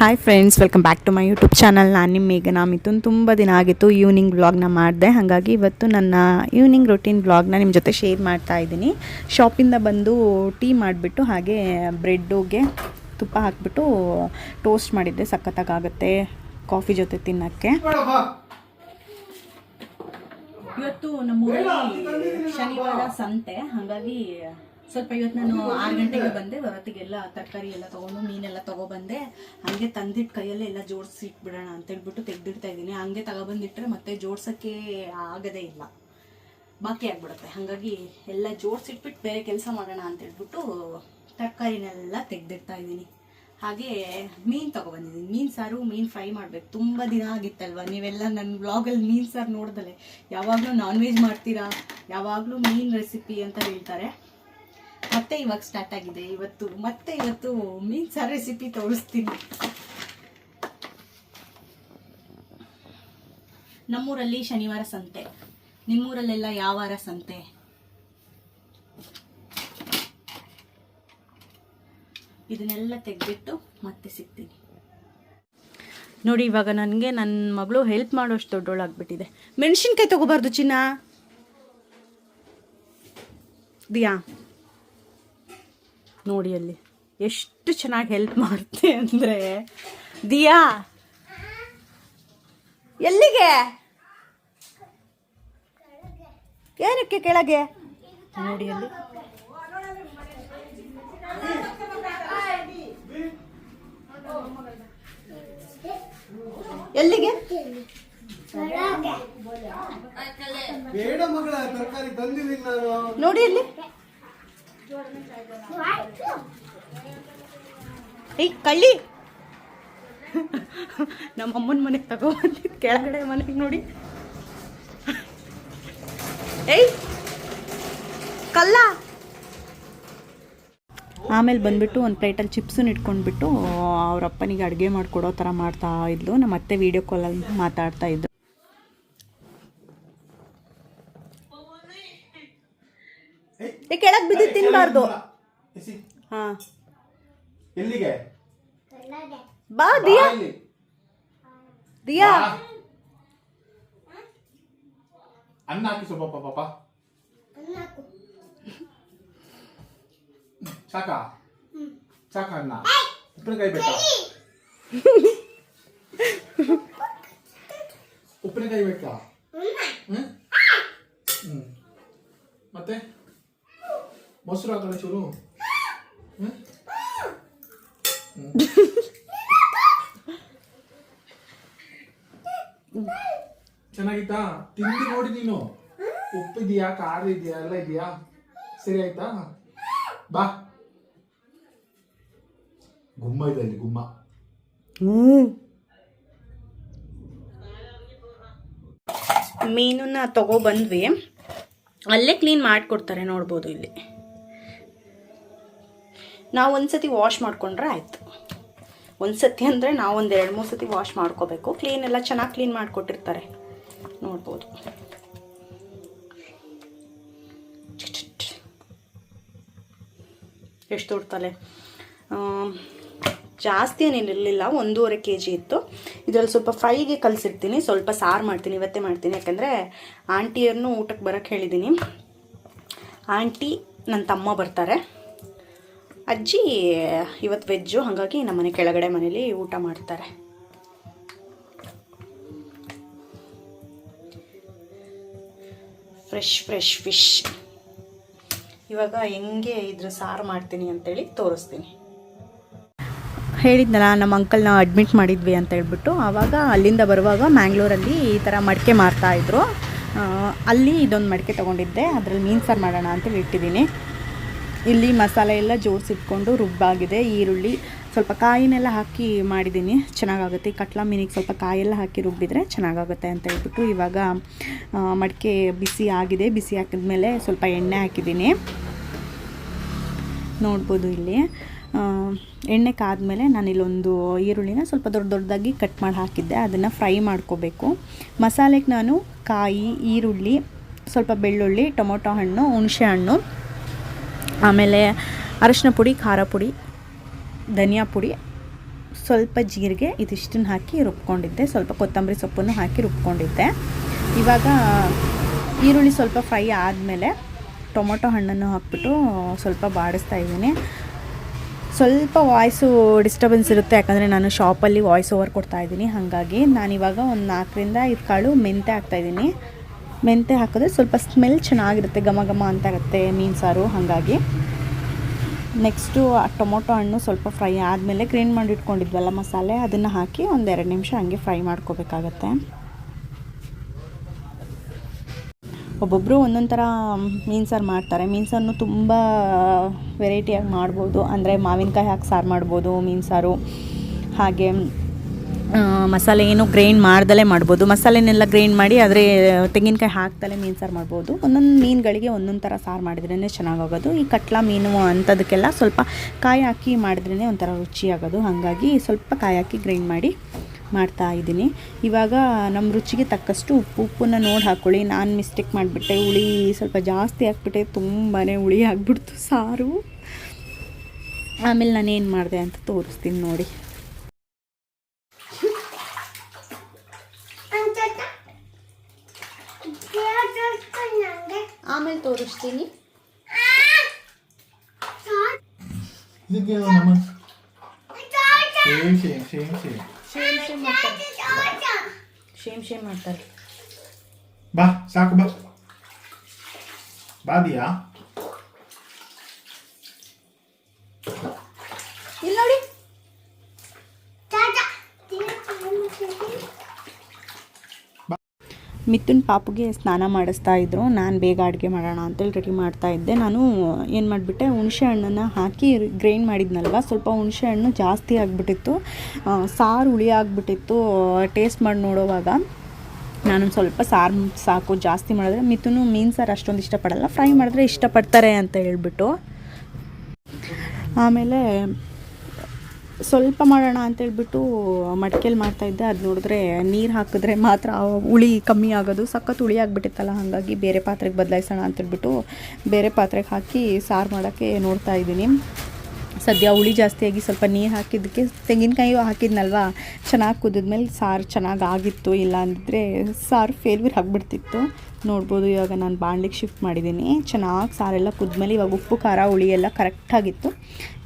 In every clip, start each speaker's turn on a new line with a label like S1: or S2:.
S1: Hi friends welcome back to my YouTube channel ನಾನು ನಿಮ್ಮ ಮೇಘನಾ ಮಿಥುನ್. ತುಂಬ ದಿನ ಆಗಿತ್ತು ಈವ್ನಿಂಗ್ ವ್ಲಾಗ್ನ ಮಾಡಿದೆ. ಹಾಗಾಗಿ ಇವತ್ತು ನನ್ನ ಈವ್ನಿಂಗ್ ರೊಟೀನ್ ವ್ಲಾಗ್ನ ನಿಮ್ಮ ಜೊತೆ ಶೇರ್ ಮಾಡ್ತಾ ಇದ್ದೀನಿ. ಶಾಪಿಂದ ಬಂದು ಟೀ ಮಾಡಿಬಿಟ್ಟು ಹಾಗೆ ಬ್ರೆಡ್ಡುಗೆ ತುಪ್ಪ ಹಾಕಿಬಿಟ್ಟು ಟೋಸ್ಟ್ ಮಾಡಿದ್ದೆ. ಸಖತ್ತಾಗುತ್ತೆ ಕಾಫಿ ಜೊತೆ ತಿನ್ನೋಕ್ಕೆ. ಇವತ್ತು ನಮ್ಮೂರಲ್ಲಿ ಶನಿವಾರ ಸಂತೆ. ಹಾಗಾಗಿ ಸ್ವಲ್ಪ ಇವತ್ತು ನಾನು ಆರು ಗಂಟೆಗೆ ಬಂದೆ, ಹೊರತಿಗೆಲ್ಲ ತರಕಾರಿ ಎಲ್ಲ ತೊಗೊಂಡು, ಮೀನೆಲ್ಲ ತೊಗೊಬಂದೆ, ಹಂಗೆ ತಂದಿಟ್ಟು ಕೈಯಲ್ಲೇ ಎಲ್ಲ ಜೋಡಿಸಿ ಇಟ್ಬಿಡೋಣ ಅಂತ ಹೇಳ್ಬಿಟ್ಟು ತೆಗ್ದಿಡ್ತಾ ಇದ್ದೀನಿ. ಹಂಗೆ ತಗೊಬಂದಿಟ್ರೆ ಮತ್ತೆ ಜೋಡ್ಸೋಕ್ಕೆ ಆಗದೇ ಇಲ್ಲ. ಬಾಕಿ ಆಗ್ಬಿಡುತ್ತೆ. ಹಾಗಾಗಿ ಎಲ್ಲ ಜೋಡಿಸಿಟ್ಬಿಟ್ಟು ಬೇರೆ ಕೆಲಸ ಮಾಡೋಣ ಅಂತ ಹೇಳ್ಬಿಟ್ಟು ತರಕಾರಿನೆಲ್ಲ ತೆಗೆದಿಡ್ತಾ ಇದ್ದೀನಿ. ಹಾಗೆ ಮೀನು ತೊಗೊಬಂದಿದ್ದೀನಿ. ಮೀನು ಸಾರು, ಮೀನು ಫ್ರೈ ಮಾಡಬೇಕು. ತುಂಬ ದಿನ ಆಗಿತ್ತಲ್ವ? ನೀವೆಲ್ಲ ನನ್ನ ಬ್ಲಾಗಲ್ಲಿ ಮೀನು ಸಾರು ನೋಡ್ದಲೆ. ಯಾವಾಗಲೂ ನಾನ್ ವೆಜ್ ಮಾಡ್ತೀರಾ? ಯಾವಾಗಲೂ ಮೀನು ರೆಸಿಪಿ ಅಂತ ಹೇಳ್ತಾರೆ. ಮತ್ತೆ ಇವಾಗ ಸ್ಟಾರ್ಟ್ ಆಗಿದೆ. ಇವತ್ತು, ಮತ್ತೆ ಇವತ್ತು ಮೀನ್ ಸಾರು ರೆಸಿಪಿ ತೋರಿಸ್ತೀನಿ. ನಮ್ಮೂರಲ್ಲಿ ಶನಿವಾರ ಸಂತೆ. ನಿಮ್ಮೂರಲ್ಲೆಲ್ಲ ಯಾವ ವಾರ ಸಂತೆ? ಇದನ್ನೆಲ್ಲ ತೆಗೆದಿಟ್ಟು ಮತ್ತೆ ಸಿಗ್ತೀನಿ. ನೋಡಿ, ಇವಾಗ ನನಗೆ ನನ್ನ ಮಗಳು ಹೆಲ್ಪ್ ಮಾಡೋಷ್ಟು ದೊಡ್ಡೋಳಾಗ್ಬಿಟ್ಟಿದೆ. ಮೆಣಸಿನ್ಕಾಯಿ ತಗೋಬಾರ್ದು ಚಿನ್ನ. ದಿಯಾ ನೋಡಿ ಅಲ್ಲಿ. ಎಷ್ಟು ಚೆನ್ನಾಗಿ ಹೆಲ್ಪ್ ಮಾಡುತ್ತೆ ಅಂದರೆ. ದಿಯಾ? ಎಲ್ಲಿಗೆ? ಏನಕ್ಕೆ ಕೆಳಗೆ? ನೋಡಿ ಅಲ್ಲಿ. ಎಲ್ಲಿಗೆ?
S2: ಬೇಡ ಮಗಳ ತರಕಾರಿ ತಂದಿದ್ದೀನಿ ನಾನು.
S1: ನೋಡಿ ಅಲ್ಲಿ. ಏಯ್, ಕಳ್ಳಿ. ನಮ್ಮ ಅಮ್ಮನ ಮನೆಗೆ ತಗೊಬಂದಿದ್ದು ಕೆಳಗಡೆ ಮನೆಗೆ ನೋಡಿ. ಏಯ್, ಕಲ್ಲ. ಆಮೇಲೆ ಬಂದ್ಬಿಟ್ಟು ಒಂದು ಪ್ಲೇಟಲ್ಲಿ ಚಿಪ್ಸನ್ನ ಇಟ್ಕೊಂಡ್ಬಿಟ್ಟು ಅವ್ರ ಅಪ್ಪನಿಗೆ ಅಡುಗೆ ಮಾಡಿಕೊಡೋ ಥರ ಮಾಡ್ತಾ ಇದ್ಲು. ನಮ್ಮ ಅತ್ತೆ ವೀಡಿಯೋ ಕಾಲಲ್ಲಿ ಮಾತಾಡ್ತಾ ಇದ್ದು
S2: ಎಸಿ. ಎಲ್ಲಿಗೆ?
S1: ಬಾ ದಿಯಾ.
S2: ಇಲ್ಲಿ.
S1: ದಿಯಾ.
S2: ಅನ್ನ ಹಾಕಿ ಸ್ವಲ್ಪ ಪಾಪ ಸಾಕ ಸಾಕ ಅನ್ನ. ಉಪ್ಪಿನಕಾಯಿ ಬೇಕಾ? ಉಪ್ಪಿನಕಾಯಿ ಬೇಕಾ? ಹ್ಮ್. ಮತ್ತೆ? ಮೊಸರು ಹಾಕೋಣ ಚೂರು. ಚೆನ್ನಾಗಿತ್ತಾ? ತಿಂದು ನೋಡಿ ನೀನು. ಉಪ್ಪಿದ್ಯಾ, ಖಾರ ಇದೆಯಾ, ಎಲ್ಲ ಇದೆಯಾ? ಸರಿ ಆಯ್ತಾ? ಬಾ. ಗುಮ್ಮ ಇದೆ ಅಲ್ಲಿ, ಗುಮ್ಮ.
S1: ಮೀನನ್ನ ತಗೊಬಂದ್ವಿ ಅಲ್ಲೇ ಕ್ಲೀನ್ ಮಾಡಿಕೊಡ್ತಾರೆ ನೋಡ್ಬೋದು ಇಲ್ಲಿ. ನಾವು ಒಂದ್ಸತಿ ವಾಶ್ ಮಾಡ್ಕೊಂಡ್ರೆ ಆಯಿತು. ಒಂದ್ಸತಿ ಅಂದರೆ ನಾವು ಒಂದು ಎರಡು, ಮೂರು ಸತಿ ವಾಶ್ ಮಾಡ್ಕೋಬೇಕು. ಕ್ಲೀನ್ ಎಲ್ಲ ಚೆನ್ನಾಗಿ ಕ್ಲೀನ್ ಮಾಡಿಕೊಟ್ಟಿರ್ತಾರೆ. ನೋಡ್ಬೋದು. ಎಷ್ಟು ದೊಡ್ಡ ತಲೆ. ಜಾಸ್ತಿ ಏನಿರಲಿಲ್ಲ ಒಂದೂವರೆ ಕೆ ಜಿ ಇತ್ತು. ಇದರಲ್ಲಿ ಸ್ವಲ್ಪ ಫ್ರೈಗೆ ಕಲಿಸಿರ್ತೀನಿ. ಸ್ವಲ್ಪ ಸಾರು ಮಾಡ್ತೀನಿ, ಇವತ್ತೇ ಮಾಡ್ತೀನಿ. ಯಾಕಂದರೆ ಆಂಟಿಯರ್ನು ಊಟಕ್ಕೆ ಬರೋಕ್ಕೆ ಹೇಳಿದ್ದೀನಿ ಆಂಟಿ ನನ್ನ ತಮ್ಮ ಬರ್ತಾರೆ. ಅಜ್ಜಿ ಇವತ್ತು ವೆಜ್ಜು ಹಾಗಾಗಿ ನಮ್ಮ ಮನೆ ಕೆಳಗಡೆ ಮನೇಲಿ ಊಟ ಮಾಡ್ತಾರೆ. ಫ್ರೆಶ್ ಫ್ರೆಶ್ ಫಿಶ್ ಇವಾಗ ಹೆಂಗೆ ಇದ್ರ ಸಾರು ಮಾಡ್ತೀನಿ ಅಂತೇಳಿ ತೋರಿಸ್ತೀನಿ. ಹೇಳಿದ್ನಲ್ಲ, ನಮ್ಮ ಅಂಕಲ್ನ ಅಡ್ಮಿಟ್ ಮಾಡಿದ್ವಿ ಅಂತ ಹೇಳ್ಬಿಟ್ಟು, ಆವಾಗ ಅಲ್ಲಿಂದ ಬರುವಾಗ ಮ್ಯಾಂಗ್ಳೂರಲ್ಲಿ ಈ ಥರ ಮಡಿಕೆ ಮಾರ್ತಾಯಿದ್ರು ಅಲ್ಲಿ ಇದೊಂದು ಮಡಿಕೆ ತೊಗೊಂಡಿದ್ದೆ, ಅದರಲ್ಲಿ ಮೀನು ಸಾರು ಮಾಡೋಣ ಅಂತೇಳಿ ಇಟ್ಟಿದ್ದೀನಿ ಇಲ್ಲಿ ಮಸಾಲೆ ಎಲ್ಲ ಜೋಡಿಸಿಟ್ಕೊಂಡು ರುಬ್ಬಾಗಿದೆ, ಈರುಳ್ಳಿ ಸ್ವಲ್ಪ ಕಾಯಿನೆಲ್ಲ ಹಾಕಿ ಮಾಡಿದ್ದೀನಿ. ಚೆನ್ನಾಗಾಗುತ್ತೆ. ಕಟ್ಲಾ ಮೀನಿಗೆ ಸ್ವಲ್ಪ ಕಾಯೆಲ್ಲ ಹಾಕಿ ರುಬ್ಬಿದ್ರೆ ಚೆನ್ನಾಗಾಗುತ್ತೆ ಅಂತ ಹೇಳ್ಬಿಟ್ಟು ಇವಾಗ ಮಡಿಕೆ ಬಿಸಿ ಆಗಿದೆ. ಬಿಸಿ ಹಾಕಿದ್ಮೇಲೆ ಸ್ವಲ್ಪ ಎಣ್ಣೆ ಹಾಕಿದ್ದೀನಿ. ನೋಡ್ಬೋದು ಇಲ್ಲಿ. ಎಣ್ಣೆ ಕಾದ್ಮೇಲೆ ನಾನಿಲ್ಲೊಂದು ಈರುಳ್ಳಿನ ಸ್ವಲ್ಪ ದೊಡ್ಡ ದೊಡ್ಡದಾಗಿ ಕಟ್ ಮಾಡಿ ಹಾಕಿದ್ದೆ. ಅದನ್ನು ಫ್ರೈ ಮಾಡ್ಕೋಬೇಕು. ಮಸಾಲೆಗೆ ನಾನು ಕಾಯಿ, ಈರುಳ್ಳಿ, ಸ್ವಲ್ಪ ಬೆಳ್ಳುಳ್ಳಿ, ಟೊಮೊಟೊ ಹಣ್ಣು, ಹುಣಸೆ ಹಣ್ಣು ಆಮೇಲೆ ಅರಶಿನ ಪುಡಿ, ಖಾರ ಪುಡಿ, ಧನಿಯಾ ಪುಡಿ, ಸ್ವಲ್ಪ ಜೀರಿಗೆ ಇದಿಷ್ಟನ್ನು ಹಾಕಿ ರುಬ್ಕೊಂಡಿದ್ದೆ. ಸ್ವಲ್ಪ ಕೊತ್ತಂಬರಿ ಸೊಪ್ಪನ್ನು ಹಾಕಿ ರುಬ್ಕೊಂಡಿದ್ದೆ. ಇವಾಗ ಈರುಳ್ಳಿ ಸ್ವಲ್ಪ ಫ್ರೈ ಆದಮೇಲೆ ಟೊಮೊಟೊ ಹಣ್ಣನ್ನು ಹಾಕ್ಬಿಟ್ಟು ಸ್ವಲ್ಪ ಬಾಡಿಸ್ತಾ ಇದ್ದೀನಿ. ಸ್ವಲ್ಪ ವಾಯ್ಸು ಡಿಸ್ಟರ್ಬೆನ್ಸ್ ಇರುತ್ತೆ. ಯಾಕಂದರೆ ನಾನು ಶಾಪಲ್ಲಿ ವಾಯ್ಸ್ ಓವರ್ ಕೊಡ್ತಾ ಇದ್ದೀನಿ. ಹಾಗಾಗಿ ನಾನಿವಾಗ ಒಂದು ನಾಲ್ಕರಿಂದ ಐದು ಕಾಳು ಮೆಂತೆ ಹಾಕ್ತಾಯಿದ್ದೀನಿ ಮೆಂತೆ ಹಾಕಿದ್ರೆ ಸ್ವಲ್ಪ ಸ್ಮೆಲ್ ಚೆನ್ನಾಗಿರುತ್ತೆ, ಘಮ ಘಮ ಅಂತ ಇರುತ್ತೆ ಮೀನು ಸಾರು, ಹಾಗಾಗಿ. ನೆಕ್ಸ್ಟು ಆ ಟೊಮೊಟೊ ಹಣ್ಣು ಸ್ವಲ್ಪ ಫ್ರೈ ಆದಮೇಲೆ ಗ್ರೈಂಡ್ ಮಾಡಿ ಇಟ್ಕೊಂಡಿದ್ವಲ್ಲ ಮಸಾಲೆ, ಅದನ್ನು ಹಾಕಿ ಒಂದೆರಡು ನಿಮಿಷ ಹಂಗೆ ಫ್ರೈ ಮಾಡ್ಕೋಬೇಕಾಗತ್ತೆ. ಒಬ್ಬೊಬ್ಬರು ಒಂದೊಂದು ಥರ ಮೀನು ಸಾರು ಮಾಡ್ತಾರೆ. ಮೀನು ಸಾರನ್ನು ತುಂಬ ವೆರೈಟಿಯಾಗಿ ಮಾಡ್ಬೋದು. ಅಂದರೆ ಮಾವಿನಕಾಯಿ ಹಾಕಿ ಸಾರು ಮಾಡ್ಬೋದು ಮೀನು ಸಾರು. ಹಾಗೆ ಮಸಾಲೆ ಏನು ಗ್ರೈಂಡ್ ಮಾಡ್ದಲೇ ಮಾಡ್ಬೋದು. ಮಸಾಲೆನೆಲ್ಲ ಗ್ರೈಂಡ್ ಮಾಡಿ ಆದರೆ, ತೆಂಗಿನಕಾಯಿ ಹಾಕ್ದಲೇ ಮೀನು ಸಾರು ಮಾಡ್ಬೋದು. ಒಂದೊಂದು ಮೀನುಗಳಿಗೆ ಒಂದೊಂದು ಥರ ಸಾರು ಮಾಡಿದ್ರೇ ಚೆನ್ನಾಗೋಗೋದು. ಈ ಕಟ್ಲಾ ಮೀನು ಅಂಥದಕ್ಕೆಲ್ಲ ಸ್ವಲ್ಪ ಕಾಯಿ ಹಾಕಿ ಮಾಡಿದ್ರೇ ಒಂಥರ ರುಚಿಯಾಗೋದು. ಹಾಗಾಗಿ ಸ್ವಲ್ಪ ಕಾಯಿ ಹಾಕಿ ಗ್ರೈಂಡ್ ಮಾಡಿ ಮಾಡ್ತಾ ಇದ್ದೀನಿ. ಇವಾಗ ನಮ್ಮ ರುಚಿಗೆ ತಕ್ಕಷ್ಟು ಉಪ್ಪು, ಉಪ್ಪನ್ನ ನೋಡಿ ಹಾಕ್ಕೊಳ್ಳಿ ನಾನು ಮಿಸ್ಟೇಕ್ ಮಾಡಿಬಿಟ್ಟೆ. ಹುಳಿ ಸ್ವಲ್ಪ ಜಾಸ್ತಿ ಹಾಕ್ಬಿಟ್ಟೆ. ತುಂಬಾ ಹುಳಿ ಆಗಿಬಿಡ್ತು ಸಾರು. ಆಮೇಲೆ ನಾನೇನು ಮಾಡಿದೆ ಅಂತ ತೋರಿಸ್ತೀನಿ ನೋಡಿ. ಆಮೇಲೆ ತೋರಿಸ್ತೀನಿ
S2: ಇದಕ್ಕೆ ನಮ್ಮ same same same same
S1: shame shame ಮಾಡ್ತಾರೆ ಶೇಮ್ ಶೇಮ್ ಮಾಡ್ತಾರೆ
S2: ಬಾ ಸಾಕು ಬಾ ಬಾದಿಯಾ
S1: ಇಲ್ಲಿ ನೋಡಿ ಮಿಥುನ್ ಪಾಪುಗೆ ಸ್ನಾನ ಮಾಡಿಸ್ತಾ ಇದ್ರು. ನಾನು ಬೇಗ ಅಡುಗೆ ಮಾಡೋಣ ಅಂತೇಳಿ ರೆಡಿ ಮಾಡ್ತಾ ಇದ್ದೆ. ನಾನು ಏನು ಮಾಡಿಬಿಟ್ಟೆ, ಹುಣಸೆ ಹಣ್ಣನ್ನು ಹಾಕಿ ಗ್ರೈಂಡ್ ಮಾಡಿದ್ನಲ್ವ? ಸ್ವಲ್ಪ ಹುಣಸೆ ಹಣ್ಣು ಜಾಸ್ತಿ ಆಗಿಬಿಟ್ಟಿತ್ತು. ಸಾರು ಹುಳಿ ಆಗಿಬಿಟ್ಟಿತ್ತು. ಟೇಸ್ಟ್ ಮಾಡಿ ನೋಡೋವಾಗ ನಾನೊಂದು ಸ್ವಲ್ಪ ಸಾರು ಸಾಕು ಜಾಸ್ತಿ ಮಾಡಿದ್ರೆ, ಮಿಥುನು ಮೀನು ಸಾರು ಅಷ್ಟೊಂದು ಇಷ್ಟಪಡಲ್ಲ, ಫ್ರೈ ಮಾಡಿದ್ರೆ ಇಷ್ಟಪಡ್ತಾರೆ ಅಂತ ಹೇಳ್ಬಿಟ್ಟು. ಆಮೇಲೆ ಸ್ವಲ್ಪ ಮಾಡೋಣ ಅಂತೇಳ್ಬಿಟ್ಟು ಮಡಿಕೆಲಿ ಮಾಡ್ತಾಯಿದ್ದೆ ಅದು ನೋಡಿದ್ರೆ ನೀರು ಹಾಕಿದ್ರೆ ಮಾತ್ರ ಹುಳಿ ಕಮ್ಮಿ ಆಗೋದು. ಸಖತ್ ಹುಳಿ ಆಗಿಬಿಟ್ಟಿತ್ತಲ್ಲ, ಹಾಗಾಗಿ ಬೇರೆ ಪಾತ್ರೆಗೆ ಬದಲಾಯಿಸೋಣ ಅಂತೇಳ್ಬಿಟ್ಟು ಬೇರೆ ಪಾತ್ರೆಗೆ ಹಾಕಿ ಸಾರು ಮಾಡೋಕ್ಕೆ ನೋಡ್ತಾ ಇದ್ದೀನಿ. ಸದ್ಯ ಹುಳಿ ಜಾಸ್ತಿಯಾಗಿ ಸ್ವಲ್ಪ ನೀರು ಹಾಕಿದ್ದಕ್ಕೆ ತೆಂಗಿನಕಾಯಿ ಹಾಕಿದ್ನಲ್ವ? ಚೆನ್ನಾಗಿ ಕುದಿದ್ಮೇಲೆ ಸಾರು ಚೆನ್ನಾಗಿ ಆಗಿತ್ತು, ಇಲ್ಲ ಅಂದಿದ್ರೆ ಸಾರು ಫೇಲ್ಯೂರ್ ಆಗಿಬಿಡ್ತಿತ್ತು. ನೋಡ್ಬೋದು, ಇವಾಗ ನಾನು ಬಾಣ್ಲಿಗೆ ಶಿಫ್ಟ್ ಮಾಡಿದ್ದೀನಿ ಚೆನ್ನಾಗಿ ಸಾರೆಲ್ಲ ಕುದ್ಮೇಲೆ ಇವಾಗ ಉಪ್ಪು, ಖಾರ, ಹುಳಿ ಎಲ್ಲ ಕರೆಕ್ಟಾಗಿತ್ತು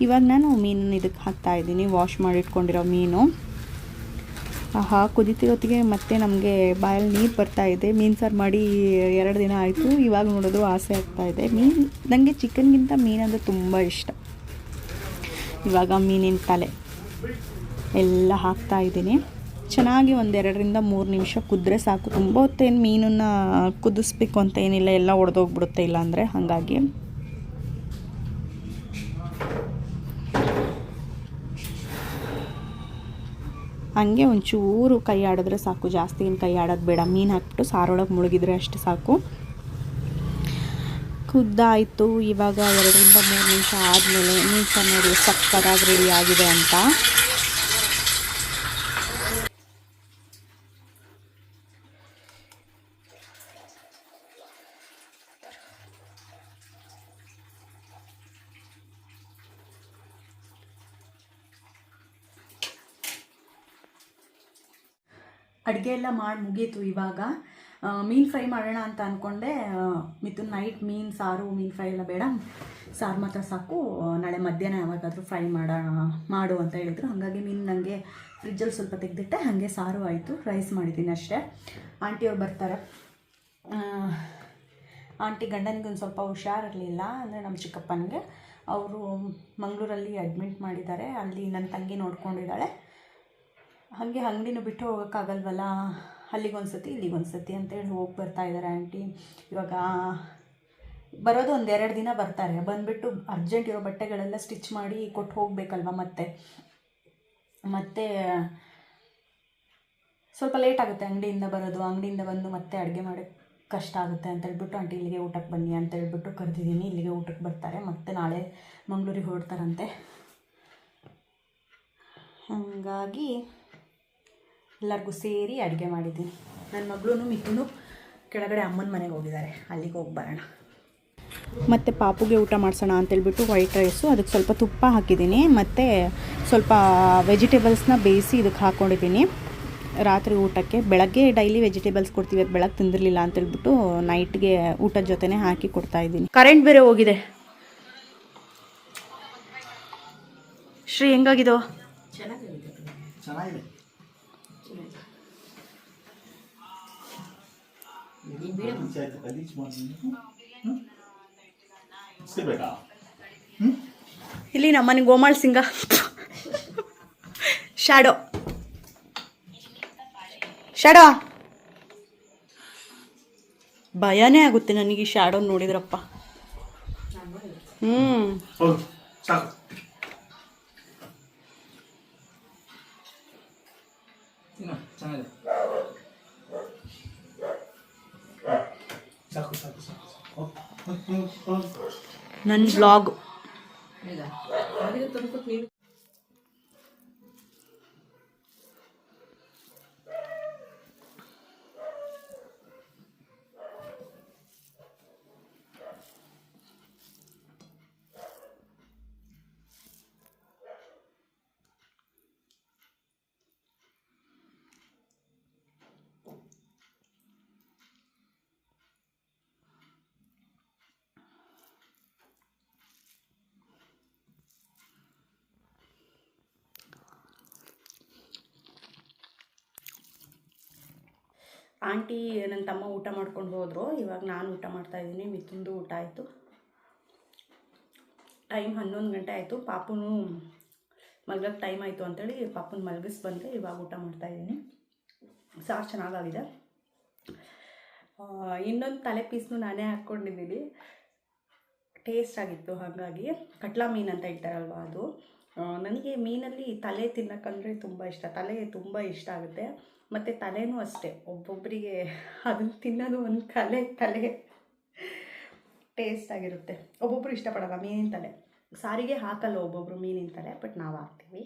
S1: ಇವಾಗ ನಾನು ಮೀನು ಇದಕ್ಕೆ ಹಾಕ್ತಾ ಇದ್ದೀನಿ ವಾಶ್ ಮಾಡಿಟ್ಕೊಂಡಿರೋ ಮೀನು. ಆಹಾ, ಕುದಿತಿರೋತ್ತಿಗೆ ಮತ್ತೆ ನಮಗೆ ಬಾಯಲ್ಲಿ ನೀರು ಬರ್ತಾ ಇದೆ. ಮೀನು ಸಾರು ಮಾಡಿ ಎರಡು ದಿನ ಆಯಿತು. ಇವಾಗ ನೋಡೋದು ಆಸೆ ಆಗ್ತಾ ಇದೆ. ಮೀನು ನನಗೆ ಚಿಕನ್ಗಿಂತ ಮೀನಂದ್ರೆ ತುಂಬ ಇಷ್ಟ. ಇವಾಗ ಮೀನಿನ ತಲೆ. ಎಲ್ಲ ಹಾಕ್ತಾ ಇದ್ದೀನಿ. ಚೆನ್ನಾಗಿ ಒಂದೆರಡರಿಂದ ಮೂರು ನಿಮಿಷ ಕುದ್ರೆ ಸಾಕು. ತುಂಬ ಹೊತ್ತೇನು ಮೀನನ್ನ ಕುದಿಸ್ಬೇಕು ಅಂತ ಏನಿಲ್ಲ, ಎಲ್ಲ ಒಡೆದೋಗ್ಬಿಡುತ್ತೆ ಇಲ್ಲಾಂದರೆ ಹಾಗಾಗಿ. ಹಂಗೆ ಒಂಚೂರು ಕೈ ಆಡಿದ್ರೆ ಸಾಕು. ಜಾಸ್ತಿ ಏನು ಕೈ ಆಡೋದು ಬೇಡ. ಮೀನು ಹಾಕ್ಬಿಟ್ಟು ಸಾರೊಳಗೆ ಮುಳುಗಿದ್ರೆ ಅಷ್ಟು ಸಾಕು. ಕುದ್ದಾಯಿತು ಇವಾಗ ಎರಡರಿಂದ ಮೂರು ನಿಮಿಷ ಆದಮೇಲೆ ನಿಮಿಷ ನೋಡಿ ಸಕ್ಕತ್ತಾಗಿ ರೆಡಿ ಆಗಿದೆ ಅಂತ. ಅಡುಗೆ ಎಲ್ಲ ಮಾಡಿ ಮುಗೀತು ಇವಾಗ. ಮೀನು ಫ್ರೈ ಮಾಡೋಣ ಅಂತ ಅಂದ್ಕೊಂಡೆ ಮಿಥುನ್ ನೈಟ್ ಮೀನು, ಸಾರು, ಮೀನು ಫ್ರೈ ಎಲ್ಲ ಬೇಡ. ಸಾರು ಮಾತ್ರ ಸಾಕು. ನಾಳೆ ಮಧ್ಯಾಹ್ನ ಯಾವಾಗಾದರೂ ಫ್ರೈ ಮಾಡೋಣ ಮಾಡು ಅಂತ ಹೇಳಿದರು. ಹಾಗಾಗಿ ಮೀನು ನನಗೆ ಫ್ರಿಜ್ಜಲ್ಲಿ ಸ್ವಲ್ಪ ತೆಗೆದಿಟ್ಟೆ. ಹಾಗೆ ಸಾರು ಆಯಿತು. ರೈಸ್ ಮಾಡಿದ್ದೀನಿ ಅಷ್ಟೇ. ಆಂಟಿಯವ್ರು ಬರ್ತಾರೆ. ಆಂಟಿ ಗಂಡನಿಗೆ ಒಂದು ಸ್ವಲ್ಪ ಹುಷಾರಿರಲಿಲ್ಲ ಅಂದರೆ ನಮ್ಮ ಚಿಕ್ಕಪ್ಪನಿಗೆ. ಅವರು ಮಂಗಳೂರಲ್ಲಿ ಅಡ್ಮಿಟ್ ಮಾಡಿದ್ದಾರೆ. ಅಲ್ಲಿ ನನ್ನ ತಂಗಿ ನೋಡ್ಕೊಂಡಿದ್ದಾಳೆ. ಹಾಗೆ ಅಂಗಡಿನೂ ಬಿಟ್ಟು ಹೋಗೋಕ್ಕಾಗಲ್ವಲ್ಲ? ಅಲ್ಲಿಗೊಂದು ಸತಿ ಇಲ್ಲಿಗೊಂದು ಸತಿ ಅಂತೇಳಿ ಹೋಗಿ ಬರ್ತಾ ಇದ್ದಾರೆ ಆಂಟಿ. ಇವಾಗ ಬರೋದು ಒಂದು ಎರಡು ದಿನ ಬರ್ತಾರೆ. ಬಂದುಬಿಟ್ಟು ಅರ್ಜೆಂಟ್ ಇರೋ ಬಟ್ಟೆಗಳೆಲ್ಲ ಸ್ಟಿಚ್ ಮಾಡಿ ಕೊಟ್ಟು ಹೋಗಬೇಕಲ್ವ ಮತ್ತೆ? ಮತ್ತೆ ಸ್ವಲ್ಪ ಲೇಟ್ ಆಗುತ್ತೆ ಅಂಗಡಿಯಿಂದ ಬರೋದು. ಅಂಗಡಿಯಿಂದ ಬಂದು ಮತ್ತೆ ಅಡುಗೆ ಮಾಡೋಕ್ಕೆ ಕಷ್ಟ ಆಗುತ್ತೆ ಅಂತ ಹೇಳ್ಬಿಟ್ಟು ಆಂಟಿ ಇಲ್ಲಿಗೆ ಊಟಕ್ಕೆ ಬನ್ನಿ ಅಂತ ಹೇಳ್ಬಿಟ್ಟು ಕರೆದಿದ್ದೀನಿ. ಇಲ್ಲಿಗೆ ಊಟಕ್ಕೆ ಬರ್ತಾರೆ. ಮತ್ತೆ ನಾಳೆ ಮಂಗಳೂರಿಗೆ ಹೊರಡ್ತಾರಂತೆ. ಹಾಗಾಗಿ ಎಲ್ಲರಿಗೂ ಸೇರಿ ಅಡುಗೆ ಮಾಡಿದ್ದೀನಿ. ನನ್ನ ಮಗಳೂ ಮಿಥುನು ಕೆಳಗಡೆ ಅಮ್ಮನ ಮನೆಗೆ ಹೋಗಿದ್ದಾರೆ ಅಲ್ಲಿಗೆ ಹೋಗಿ ಬರೋಣ. ಮತ್ತು ಪಾಪುಗೆ ಊಟ ಮಾಡಿಸೋಣ ಅಂತೇಳ್ಬಿಟ್ಟು ವೈಟ್ ರೈಸು ಅದಕ್ಕೆ ಸ್ವಲ್ಪ ತುಪ್ಪ ಹಾಕಿದ್ದೀನಿ. ಮತ್ತು ಸ್ವಲ್ಪ ವೆಜಿಟೇಬಲ್ಸ್ನ ಬೇಯಿಸಿ ಇದಕ್ಕೆ ಹಾಕ್ಕೊಂಡಿದ್ದೀನಿ ರಾತ್ರಿ ಊಟಕ್ಕೆ. ಬೆಳಗ್ಗೆ ಡೈಲಿ ವೆಜಿಟೇಬಲ್ಸ್ ಕೊಡ್ತೀವಿ, ಅದು ಬೆಳಗ್ಗೆ ತಿಂದಿರಲಿಲ್ಲ ಅಂತೇಳ್ಬಿಟ್ಟು ನೈಟ್ಗೆ ಊಟದ ಜೊತೆನೇ ಹಾಕಿ ಕೊಡ್ತಾ ಇದ್ದೀನಿ. ಕರೆಂಟ್ ಬೇರೆ ಹೋಗಿದೆ. ಶ್ರೀ, ಹೆಂಗಾಗಿದೋ?
S2: ಚೆನ್ನಾಗಿದೆ.
S1: ಇಲ್ಲಿ ನಮ್ಮನೆ ಗೋಮಾಳ್ ಸಿಂಗ. ಶಾಡೋ ಶಾಡೋ ಭಯನೇ ಆಗುತ್ತೆ ನನಗೆ ಈ ಶಾಡೋ ನೋಡಿದ್ರಪ್ಪ. ಹ್ಮ್.
S2: ಹೌದು ಸಾಕು. ತಿನ್ನು, ಚೆನ್ನಾಗಿದೆ. ಸಾಕು ಸಾಕು ಸಾಕು.
S1: ನನ್ನ ಬ್ಲಾಗ್ ಆಂಟಿ ನನ್ನ ತಮ್ಮ ಊಟ ಮಾಡ್ಕೊಂಡು ಹೋದರು. ಇವಾಗ ನಾನು ಊಟ ಮಾಡ್ತಾ ಇದ್ದೀನಿ. ಮಿಥುಂದು ಊಟ ಆಯಿತು. ಟೈಮ್ ಹನ್ನೊಂದು ಗಂಟೆ ಆಯಿತು. ಪಾಪುನು ಮಲ್ಗಕ್ಕೆ ಟೈಮ್ ಆಯಿತು ಅಂತೇಳಿ ಪಾಪುನ ಮಲಗಿಸ್ ಬಂದೆ. ಇವಾಗ ಊಟ ಮಾಡ್ತಾ ಇದ್ದೀನಿ. ಸಾರು ಚೆನ್ನಾಗಾಗಿದೆ. ಇನ್ನೊಂದು ತಲೆ ಪೀಸ್ನು ನಾನೇ ಹಾಕ್ಕೊಂಡಿದ್ದೀನಿ. ಟೇಸ್ಟ್ ಆಗಿತ್ತು ಹಾಗಾಗಿ. ಕಟ್ಲಾ ಮೀನು ಅಂತ ಹೇಳ್ತಾರಲ್ವ ಅದು. ನನಗೆ ಮೀನಲ್ಲಿ ತಲೆ ತಿನ್ನಕ್ಕಂದರೆ ತುಂಬ ಇಷ್ಟ. ತಲೆ ತುಂಬ ಇಷ್ಟ ಆಗುತ್ತೆ. ಮತ್ತು ತಲೆನೂ ಅಷ್ಟೇ. ಒಬ್ಬೊಬ್ಬರಿಗೆ ಅದನ್ನು ತಿನ್ನೋದು ಒಂದು ಕಲೆ, ತಲೆ ಟೇಸ್ಟ್ ಆಗಿರುತ್ತೆ. ಒಬ್ಬೊಬ್ಬರು ಇಷ್ಟಪಡಲ್ಲ, ಮೀನಿನ ತಲೆ. ಸಾರಿಗೆ ಹಾಕಲ್ಲ ಒಬ್ಬೊಬ್ಬರು ಮೀನಿನ ತಲೆ ಬಟ್ ನಾವು ಹಾಕ್ತೀವಿ.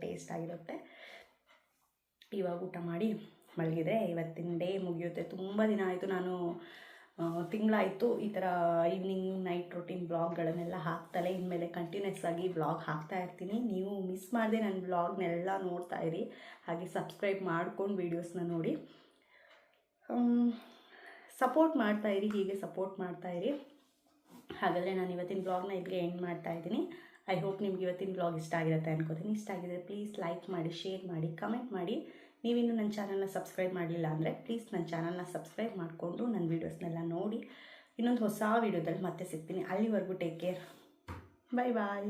S1: ಟೇಸ್ಟ್ ಆಗಿರುತ್ತೆ. ಇವಾಗ ಊಟ ಮಾಡಿ ಮಲಗಿದೆ ಇವತ್ತಿನ ಡೇ ಮುಗಿಯುತ್ತೆ. ತುಂಬ ದಿನ ಆಯಿತು ನಾನು ತಿಂಗಳಾಯಿತು, ಈ ಥರ ಈವ್ನಿಂಗ್ ನೈಟ್ ರೊಟೀನ್ ಬ್ಲಾಗ್ಗಳನ್ನೆಲ್ಲ ಹಾಕ್ತಲೇ ಇನ್ಮೇಲೆ ಕಂಟಿನ್ಯೂಸ್ ಆಗಿ ಬ್ಲಾಗ್ ಹಾಕ್ತಾ ಇರ್ತೀನಿ. ನೀವು ಮಿಸ್ ಮಾಡದೆ ನನ್ನ ಬ್ಲಾಗ್ನೆಲ್ಲ ನೋಡ್ತಾ ಇರಿ. ಹಾಗೆ ಸಬ್ಸ್ಕ್ರೈಬ್ ಮಾಡ್ಕೊಂಡು ವೀಡಿಯೋಸ್ನ ನೋಡಿ. ಸಪೋರ್ಟ್ ಮಾಡ್ತಾ ಇರಿ, ಹೀಗೆ ಸಪೋರ್ಟ್ ಮಾಡ್ತಾ ಇರಿ. ಹಾಗಾದರೆ ನಾನು ಇವತ್ತಿನ ಬ್ಲಾಗ್ನ ಇಲ್ಲಿಗೆ ಎಂಡ್ ಮಾಡ್ತಾ ಇದ್ದೀನಿ. ಐ ಹೋಪ್ ನಿಮ್ಗೆ ಇವತ್ತಿನ ಬ್ಲಾಗ್ ಇಷ್ಟ ಆಗಿರುತ್ತೆ ಅನ್ಕೋತೀನಿ. ಇಷ್ಟ ಆಗಿದ್ರೆ ಪ್ಲೀಸ್ ಲೈಕ್ ಮಾಡಿ ಶೇರ್ ಮಾಡಿ ಕಮೆಂಟ್ ಮಾಡಿ. ನೀವಿನ್ನೂ ನನ್ನ ಚಾನಲ್ನ ಸಬ್ಸ್ಕ್ರೈಬ್ ಮಾಡಲಿಲ್ಲ ಅಂದರೆ ಪ್ಲೀಸ್ ನನ್ನ ಚಾನಲ್ನ ಸಬ್ಸ್ಕ್ರೈಬ್ ಮಾಡಿಕೊಂಡು ನನ್ನ ವೀಡಿಯೋಸ್ನೆಲ್ಲ ನೋಡಿ. ಇನ್ನೊಂದು ಹೊಸ ವೀಡಿಯೋದಲ್ಲಿ ಮತ್ತೆ ಸಿಗ್ತೀನಿ. ಅಲ್ಲಿವರೆಗೂ ಟೇಕ್ ಕೇರ್ ಬಾಯ್ ಬಾಯ್